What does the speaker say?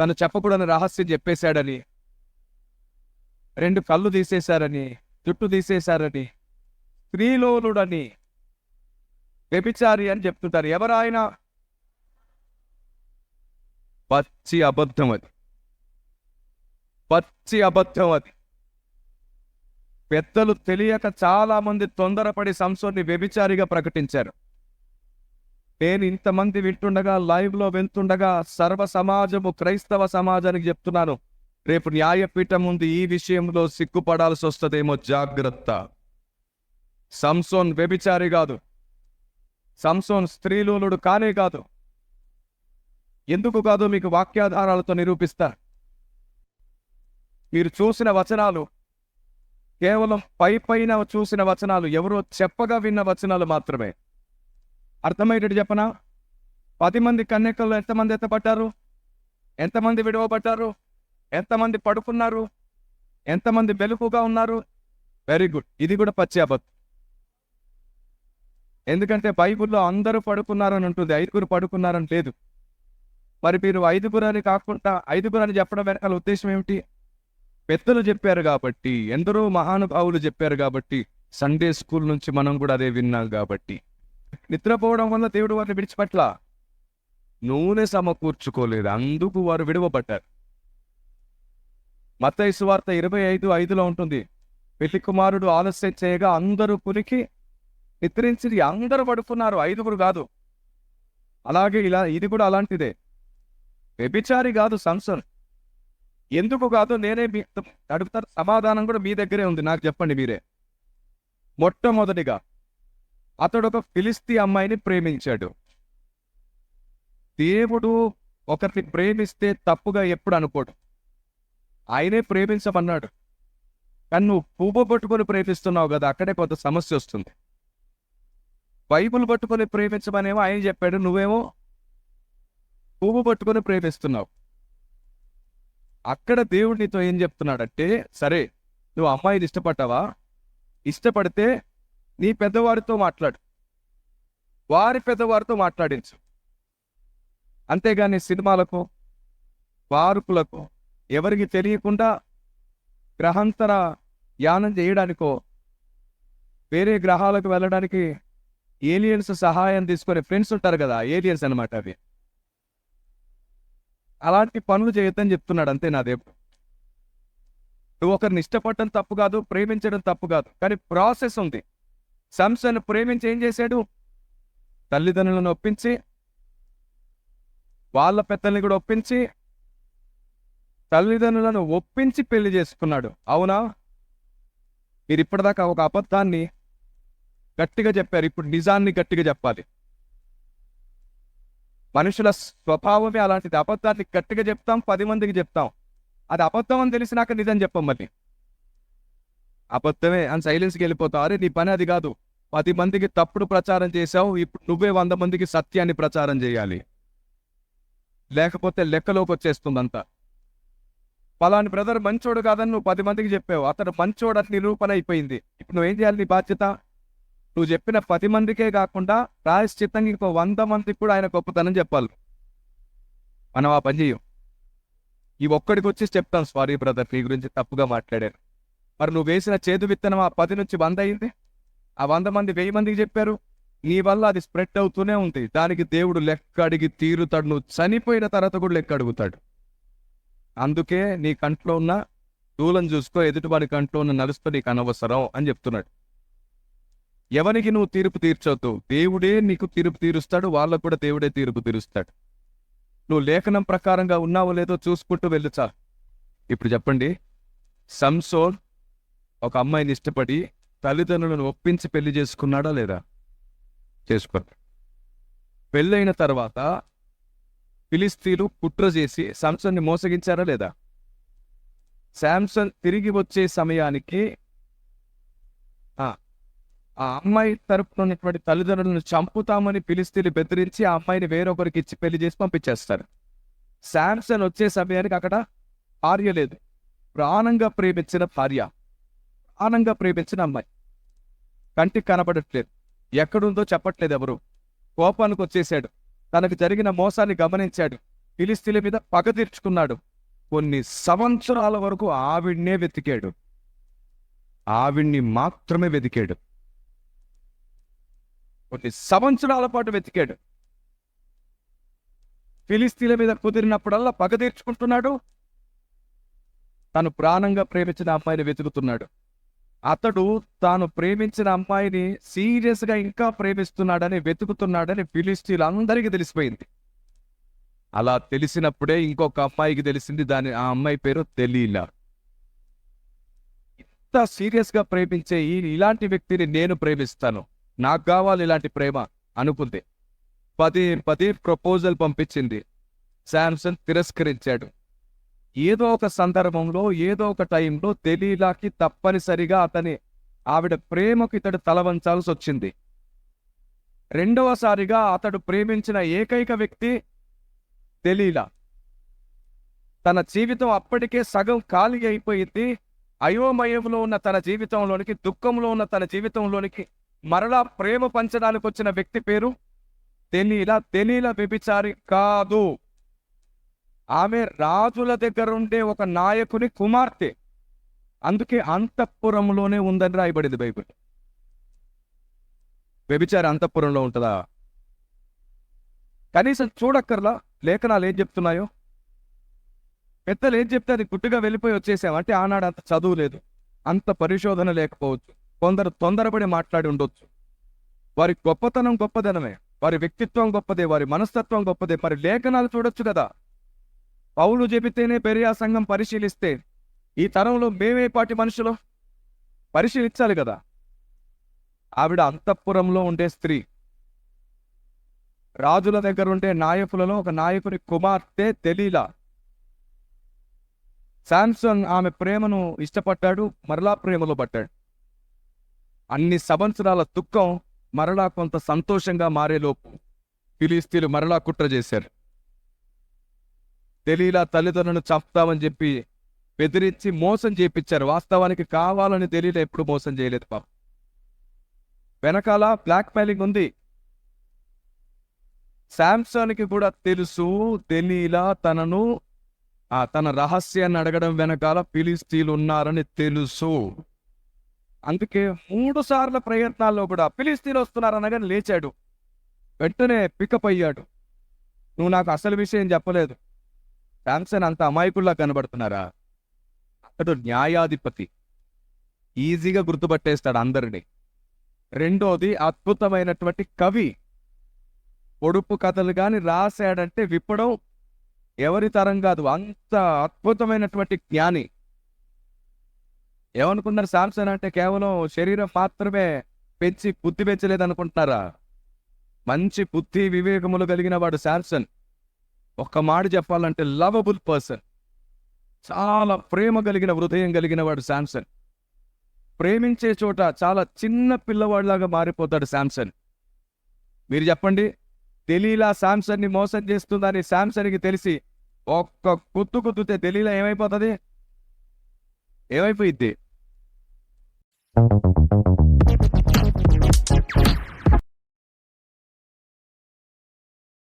తను చెప్పకూడని రహస్యం చెప్పేశాడని రెండు కళ్ళు తీసేశారని జుట్టు తీసేశారని స్త్రీలోనుడని వ్యభిచారి అని చెప్తుంటారు. ఎవరాయన? పచ్చి అబద్ధం అది. పచ్చి అబద్ధం అది. పెద్దలు తెలియక చాలామంది తొందరపడి సంసోన్ని వ్యభిచారిగా ప్రకటించారు. నేను ఇంతమంది వింటుండగా లైవ్లో వెళ్తుండగా సర్వ సమాజము క్రైస్తవ సమాజానికి చెప్తున్నాను. రేపు న్యాయపీఠం ఉంది ఈ విషయంలో సిగ్గుపడాల్సి వస్తుందేమో జాగ్రత్త. సంసోన్ వ్యభిచారి కాదు. సంసోన్ స్త్రీలోలుడు కానే కాదు. ఎందుకు కాదు మీకు వాక్యాధారాలతో నిరూపిస్తా? మీరు చూసిన వచనాలు కేవలం పై పైన చూసిన వచనాలు ఎవరో చెప్పగా విన్న వచనాలు మాత్రమే. అర్థమయ్యేటట్టు చెప్పనా? పది మంది కన్యకల్లో ఎంతమంది ఎత్తపడ్డారు ఎంతమంది విడవబడ్డారు? ఎంతమంది పడుకున్నారు? ఎంతమంది వెలుపుగా ఉన్నారు? Very good. ఇది కూడా పచ్చి అబద్ధం. ఎందుకంటే బైబిల్లో అందరూ పడుకున్నారని ఉంటుంది ఐదుగురు పడుకున్నారని లేదు. మరి మీరు ఐదుగురు అని కాకుండా ఐదుగురు అని చెప్పడం వెనకాల ఉద్దేశం ఏమిటి? పెద్దలు చెప్పారు కాబట్టి ఎందరో మహానుభావులు చెప్పారు కాబట్టి సండే స్కూల్ నుంచి మనం కూడా అదే విన్నాం కాబట్టి. నిద్రపోవడం వల్ల దేవుడు వారిని విడిచిపెట్ల నూనె సమకూర్చుకోలేదు. అందుకు వారు విడవబడ్డారు. మత్తయి వార్త ఇరవై ఐదు ఐదులో ఉంటుంది. పెళ్ళి కుమారుడు ఆలస్యం చేయగా అందరూ పులికి నిద్రించి అందరూ పడుకున్నారు. ఐదుగురు కాదు. అలాగే ఇలా ఇది కూడా అలాంటిదే. వ్యభిచారి కాదు సంసన్. ఎందుకు కాదు? నేనే మీ అడుగుతారు సమాధానం కూడా మీ దగ్గరే ఉంది. నాకు చెప్పండి మీరే. మొట్టమొదటిగా అతడు ఒక ఫిలిస్తీ అమ్మాయిని ప్రేమించాడు. దేవుడు ఒకరిని ప్రేమిస్తే తప్పుగా ఎప్పుడు అనుకోడు. ఆయనే ప్రేమించమన్నాడు. కానీ నువ్వు పువ్వు పట్టుకొని ప్రేమిస్తున్నావు కదా అక్కడే కొంత సమస్య వస్తుంది. బైబుల్ పట్టుకొని ప్రేమించమనేమో ఆయన చెప్పాడు నువ్వేమో పువ్వు పట్టుకొని ప్రేమిస్తున్నావు. అక్కడ దేవుడు నీతో ఏం చెప్తున్నాడంటే సరే నువ్వు అమ్మాయిని ఇష్టపడ్డావా? ఇష్టపడితే నీ పెద్దవారితో మాట్లాడు. వారి పెద్దవారితో మాట్లాడించు. అంతేగాని సినిమాలకు పార్కులకు ఎవరికి తెలియకుండా గ్రహాంతర యానం చేయడానికో వేరే గ్రహాలకు వెళ్ళడానికి ఏలియన్స్ సహాయం తీసుకునే ఫ్రెండ్స్ ఉంటారు కదా ఏలియన్స్ అన్నమాట అవి. అలాంటి పనులు చేయొద్దని చెప్తున్నాడు అంతే నా దేవుడు. నువ్వు ఒకరిని ఇష్టపడటం తప్పు కాదు ప్రేమించడం తప్పు కాదు కానీ ప్రాసెస్ ఉంది. సంస్థను ప్రేమించి ఏం చేశాడు? తల్లిదండ్రులను ఒప్పించి వాళ్ళ పెద్దల్ని కూడా ఒప్పించి తల్లిదండ్రులను ఒప్పించి పెళ్ళి చేసుకున్నాడు. అవునా? మీరు ఇప్పటిదాకా ఒక అబద్ధాన్ని గట్టిగా చెప్పారు. ఇప్పుడు నిజాన్ని గట్టిగా చెప్పాలి. మనుషుల స్వభావమే అలాంటిది. అబద్ధాన్ని గట్టిగా చెప్తాం పది మందికి చెప్తాం. అది అబద్ధం అని తెలిసినాక నిజం చెప్పం మళ్ళీ. అబద్ధమే అని సైలెన్స్కి వెళ్ళిపోతావు అరే నీ పని అది కాదు. పది మందికి తప్పుడు ప్రచారం చేశావు. ఇప్పుడు నువ్వే వంద మందికి సత్యాన్ని ప్రచారం చేయాలి. లేకపోతే లెక్కలోకి వచ్చేస్తుందంతా. పలాని బ్రదర్ మంచోడు కాదని నువ్వు పది మందికి చెప్పావు. అతడు మంచోడు అని నిరూపణ అయిపోయింది. ఇప్పుడు నువ్వేం చేయాలి నీ బాధ్యత? నువ్వు చెప్పిన పది మందికే కాకుండా ప్రాయశ్చిత్తంగా ఇంకో వంద మందికి కూడా ఆయన గొప్పతనం చెప్పాలి. మనం ఆ పని చేయం. ఈ ఒక్కడికి వచ్చి చెప్తాం సారీ బ్రదర్ నీ గురించి తప్పుగా మాట్లాడాను. మరి నువ్వు వేసిన చేదు విత్తనం ఆ పది నుంచి వంద అయింది? ఆ వంద మంది వెయ్యి మందికి చెప్పారు నీ వల్ల అది స్ప్రెడ్ అవుతూనే ఉంది. దానికి దేవుడు లెక్క అడిగి తీరుతాడు. నువ్వు చనిపోయిన తర్వాత కూడా లెక్క అడుగుతాడు. అందుకే నీ కంట్లో ఉన్న దూలం చూసుకో ఎదుటివాడి కంట్లో ఉన్న నలుస్తూ నీకు అనవసరం అని చెప్తున్నాడు. ఎవరికి నువ్వు తీర్పు తీర్చొద్దు? దేవుడే నీకు తీర్పు తీరుస్తాడు. వాళ్ళకు కూడా దేవుడే తీర్పు తీరుస్తాడు. నువ్వు లేఖనం ప్రకారంగా ఉన్నావో లేదో చూసుకుంటూ వెళ్ళుచా ఇప్పుడు చెప్పండి. సంసోన్ ఒక అమ్మాయిని ఇష్టపడి తల్లిదండ్రులను ఒప్పించి పెళ్ళి చేసుకున్నాడా లేదా? చేసుకున్నాడు పెళ్ళైన తర్వాత ఫిలిస్తీన్లు కుట్ర చేసి శాంసన్ని మోసగించారా లేదా? శాంసన్ తిరిగి వచ్చే సమయానికి ఆ ఆ అమ్మాయి తరపున ఉన్నటువంటి తల్లిదండ్రులను చంపుతామని పిలిస్తీని బెదిరించి ఆ అమ్మాయిని వేరొకరికి ఇచ్చి పెళ్ళి చేసి పంపించేస్తారు. శాంసన్ వచ్చే సమయానికి అక్కడ భార్య లేదు. ప్రాణంగా ప్రేమించిన భార్య. ప్రాణంగా ప్రేమించిన అమ్మాయి. కంటికి కనపడట్లేదు. ఎక్కడుందో చెప్పట్లేదు ఎవరు. కోపానికి వచ్చేసాడు తనకు జరిగిన మోసాన్ని గమనించాడు. ఫిలిస్తీన్ల మీద పగ తీర్చుకున్నాడు. కొన్ని సంవత్సరాల వరకు ఆవిడ్నే వెతికాడు. ఆవిడ్ని మాత్రమే వెతికాడు. కొన్ని సంవత్సరాల పాటు వెతికాడు. ఫిలిస్తీన్ల మీద కుదిరినప్పుడల్లా పగ తీర్చుకుంటున్నాడు. తను ప్రాణంగా ప్రేమించిన అమ్మాయిని వెతుకుతున్నాడు. అతడు తాను ప్రేమించిన అమ్మాయిని సీరియస్గా ఇంకా ప్రేమిస్తున్నాడని వెతుకుతున్నాడని ఫిలిస్తీన్లు అందరికీ తెలిసిపోయింది. అలా తెలిసినప్పుడే ఇంకొక అమ్మాయికి తెలిసింది దాని ఆ అమ్మాయి పేరు తెలీలా. ఇంత సీరియస్గా ప్రేమించే ఈ ఇలాంటి వ్యక్తిని నేను ప్రేమిస్తాను. నాకు కావాలి ఇలాంటి ప్రేమ అనుకుంది. పది పది ప్రపోజల్ పంపించింది. శాంసన్ తిరస్కరించాడు. ఏదో ఒక సందర్భంలో ఏదో ఒక టైంలో తెలీలాకి తప్పనిసరిగా అతని ఆవిడ ప్రేమకు ఇతడు తలవంచాల్సి వచ్చింది రెండవసారిగా అతడు ప్రేమించిన ఏకైక వ్యక్తి తెలీలా. తన జీవితం అప్పటికే సగం ఖాళీ అయిపోయింది. అయోమయంలో ఉన్న తన జీవితంలోనికి దుఃఖంలో ఉన్న తన జీవితంలోనికి మరలా ప్రేమ పంచడానికి వచ్చిన వ్యక్తి పేరు తెలీలా. తెలీల వ్యభిచారి కాదు. ఆమె రాజుల దగ్గర ఉండే ఒక నాయకుని కుమార్తె. అందుకే అంతఃపురంలోనే ఉందని రాయబడింది బైబిల్. వ్యభిచారి అంతఃపురంలో ఉంటుందా? కనీసం చూడక్కర్లా లేఖనాలు ఏం చెప్తున్నాయో? పెద్దలు ఏం చెప్తే అది గుట్టుగా వెళ్ళిపోయి వచ్చేసాం. అంటే ఆనాడు అంత చదువు లేదు అంత పరిశోధన లేకపోవచ్చు. కొందరు తొందరపడి మాట్లాడి ఉండొచ్చు. వారి గొప్పతనం గొప్పదనమే. వారి వ్యక్తిత్వం గొప్పదే వారి మనస్తత్వం గొప్పదే. మరి లేఖనాలు చూడొచ్చు కదా. పౌలు చెబితేనే పెరియా సంఘం పరిశీలిస్తే ఈ తరంలో మేమేపాటి మనుషులు పరిశీలించాలి కదా. ఆవిడ అంతఃపురంలో ఉండే స్త్రీ. రాజుల దగ్గర ఉండే నాయకులలో ఒక నాయకుని కుమార్తె తెలీలా. శాంసంగ్ ఆమె ప్రేమను ఇష్టపడ్డాడు మరలా ప్రేమలో పడ్డాడు. అన్ని సంవత్సరాల దుఃఖం మరలా కొంత సంతోషంగా మారేలోపు. ఫిలిస్తీన్లు మరలా కుట్ర చేశారు. తెలియలా తల్లిదండ్రులను చంపుతామని చెప్పి బెదిరించి మోసం చేయించారు వాస్తవానికి కావాలని తెలియలే ఎప్పుడు మోసం చేయలేదు పాప. వెనకాల బ్లాక్ మెయిలింగ్ ఉంది. శాంసన్కి కూడా తెలుసు తెలీలా తనను ఆ తన రహస్యాన్ని అడగడం వెనకాల ఫిలిస్తీన్లు ఉన్నారని తెలుసు. అందుకే మూడు సార్ల ప్రయత్నాల్లో కూడా ఫిలిస్తీన్లు వస్తున్నారనగానే లేచాడు. వెంటనే పికప్ అయ్యాడు. నువ్వు నాకు అసలు విషయం చెప్పలేదు. శాంసన్ అంత అమాయకుల్లా కనబడుతున్నారా? అతడు న్యాయాధిపతి. ఈజీగా గుర్తుపట్టేస్తాడు అందరినీ. రెండోది అద్భుతమైనటువంటి కవి. పొడుపు కథలు కానీ రాశాడంటే విప్పడం ఎవరి తరం కాదు అంత అద్భుతమైనటువంటి జ్ఞాని. ఏమనుకున్నారు శాంసన్ అంటే కేవలం శరీరం మాత్రమే పెంచి బుద్ధి పెంచలేదనుకుంటున్నారా? మంచి బుద్ధి వివేకములు కలిగిన వాడు శాంసన్ ఒక్క మాట చెప్పాలంటే లవబుల్ పర్సన్ చాలా ప్రేమ కలిగిన హృదయం కలిగిన వాడు శాంసన్. ప్రేమించే చోట చాలా చిన్న పిల్లవాడిలాగా మారిపోతాడు శాంసన్. మీరు చెప్పండి తెలీలా శాంసన్ని మోసం చేస్తుందని శాంసన్కి తెలిసి ఒక్క కుత్తు కుత్తుతే తెలీలా ఏమైపోతుంది? ఏమైపోయిద్ది?